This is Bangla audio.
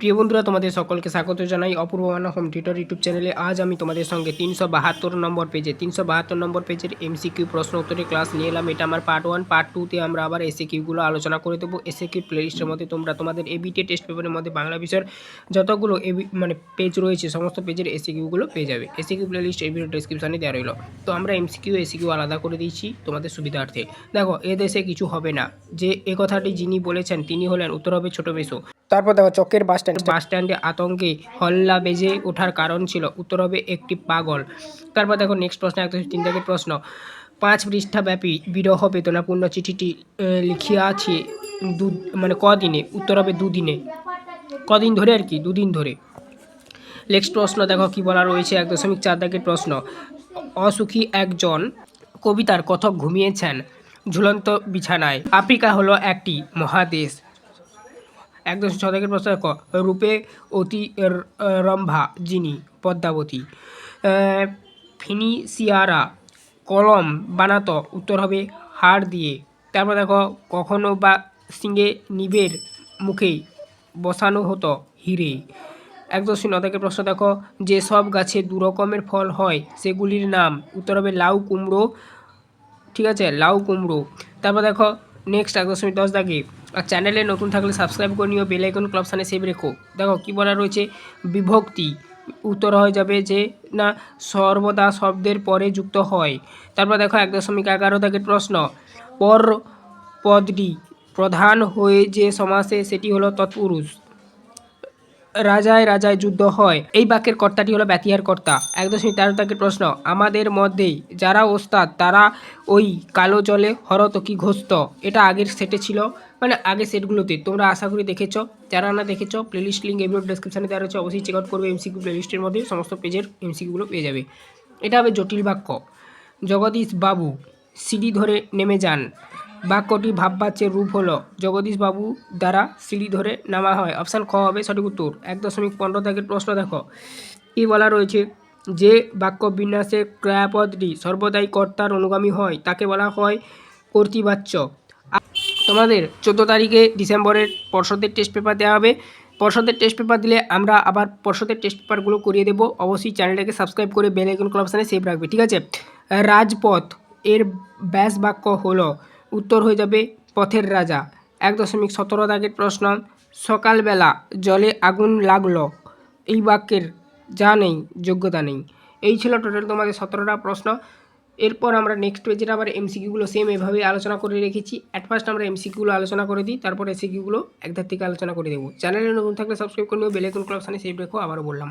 প্রিয় বন্ধুরা, তোমাদের সকলকে স্বাগত জানাই অপূর্ব মানা হোম থিয়েটার ইউটিউব চ্যানেলে আজ আমি তোমাদের সঙ্গে তিনশো বাহাত্তর নম্বর পেজে তিনশো বাহাত্তর নম্বর পেজের এমসিকিউ প্রশ্ন উত্তরের ক্লাস নিয়ে এলাম। এটা আমার পার্ট ওয়ান পার্ট টুতে আমরা আবার এসে কিউগুলো আলোচনা করে দেবো। এসে কিউ প্লেলিস্টের মধ্যে তোমরা তোমাদের এবিটি টেস্ট পেপারের মধ্যে বাংলা বিষয়ের যতগুলো এবি মানে পেজ রয়েছে, সমস্ত পেজের এসে কিউগুলো পেয়ে যাবে। এসে কিউ প্লেলিস্ট এই ভিডিও ডিসক্রিপশানে দেওয়া রইল। তো আমরা এমসিকিউ এসে কিউ আলাদা করে দিয়েছি তোমাদের সুবিধার্থে। দেখো, এ দেশে কিছু হবে না। যে, এ কথাটি যিনি বলেছেন, তিনি হলেন উত্তর হবে ছোট বেশু। তারপর দেখো, চকের বাস স্ট্যান্ড বাস স্ট্যান্ডে আতঙ্কে হল্লা বেজে ওঠার কারণ ছিল। উত্তর হবে একটি পাগল। তারপর দেখো নেক্সট প্রশ্ন একদম তিন দাগের প্রশ্ন। পাঁচ পৃষ্ঠাব্যাপী বিরহ বেদনাপূর্ণ চিঠিটি লিখিয়াছি দু মানে কদিনে? উত্তর হবে দুদিনে। কদিন ধরে আর কি? দুদিন ধরে। নেক্সট প্রশ্ন দেখো কি বলা রয়েছে? এক দশমিক চার দাগের প্রশ্ন। অসুখী একজন কবিতার কথক ঘুমিয়েছেন ঝুলন্ত বিছানায়। আফ্রিকা হলো একটি মহাদেশ। এক দশমিক ছ দাগের প্রশ্ন রূপে অতি রম্ভা যিনি পদ্মাবতী। ফিনিসিয়ারা কলম বানাতো, উত্তর হবে হাড় দিয়ে। তারপর দেখো, কখনো বা সিংহে নিবের মুখে বসানো হতো হিরে। এক দশমিক ন থেকে প্রশ্ন দেখো, যে সব গাছে দু রকমের ফল হয়, সেগুলির নাম, উত্তর হবে লাউ কুমড়ো, ঠিক আছে? লাউ কুমড়ো। তারপর দেখো নেক্সট এক দশমিক দশ দাগে। আর চ্যানেলে নতুন থাকলে সাবস্ক্রাইব করে নিও বেলাইকন ক্লাব সানে সেভ রেখো। দেখো, কী বলা রয়েছে? বিভক্তি। উত্তর হয়ে যাবে যে, না, সর্বদা শব্দের পরে যুক্ত হয়। তারপর দেখো, এক দশমিক এগারো থেকে প্রশ্ন। পর পদটি প্রধান হয়ে যে সমাসে, সেটি হলো তৎপুরুষ। রাজায় রাজায় যুদ্ধ হয়। এই বাক্যের কর্তাটি হলো ব্যতিহার কর্তা। এক দশমিক তেরো তাকের প্রশ্ন, আমাদের মধ্যেই যারা ওস্তাদ, তারা ওই কালো জলে হরত হরতকি ঘোষত এটা আগের সেটে ছিল মানে আগের সেটগুলোতে তোমরা আশা করি দেখেছ, যারা না দেখেছ প্লেলিস্ট লিঙ্ক এগুলো ডিসক্রিপশানে দেওয়া রয়েছে। অবশ্যই চেক আউট করবে এমসিকিউ প্লেলিস্টের মধ্যে, সমস্ত পেজের এমসিকিউগুলো পেয়ে যাবে। এটা হবে জটিল বাক্য। জগদীশ বাবু, সিঁড়ি ধরে নেমে যান। বাক্যটি ভাববাচ্যের রূপ হলো। জগদীশ বাবু দ্বারা সিঁড়ি ধরে নামা হয়। অপশান খ হবে সঠিক উত্তর। এক দশমিক পনেরো দাগের প্রশ্ন দেখো। কি বলা রয়েছে যে বাক্য বিন্যাসে ক্রিয়াপদটি সর্বদাই কর্তার অনুগামী হয়, তাকে বলা হয় কর্তৃবাচ্য। তোমাদের চোদ্দ তারিখে ডিসেম্বরের পর্ষদের টেস্ট পেপার দেওয়া হবে। পর্ষদের টেস্ট পেপার দিলে আমরা আবার পর্ষদের টেস্ট পেপারগুলো করিয়ে দেবো। অবশ্যই চ্যানেলটাকে সাবস্ক্রাইব করে বেল আইকন ক্লাবসানে সেভ রাখবে, ঠিক আছে? রাজপথ এর ব্যাস বাক্য হলো উত্তর হয়ে যাবে পথের রাজা এক দশমিক সতেরো দাগের প্রশ্ন সকালবেলা জলে আগুন লাগল, এই বাক্যের যা নেই, যোগ্যতা নেই। এই ছিল টোটাল তোমাদের সতেরোটা প্রশ্ন। এরপর আমরা নেক্সট পেজের আবার এমসিকিউগুলো সেম এভাবেই আলোচনা করে রেখেছি। অ্যাট ফার্স্ট আমরা এমসিকিউগুলো আলোচনা করে দিই, তারপর এসিকিউগুলো একধার থেকে আলোচনা করে দেবো। চ্যানেলে নতুন থাকলে সাবস্ক্রাইব করে নিও বেলেকন ক্লাব সানে সেভ রেখো, আবারও বললাম।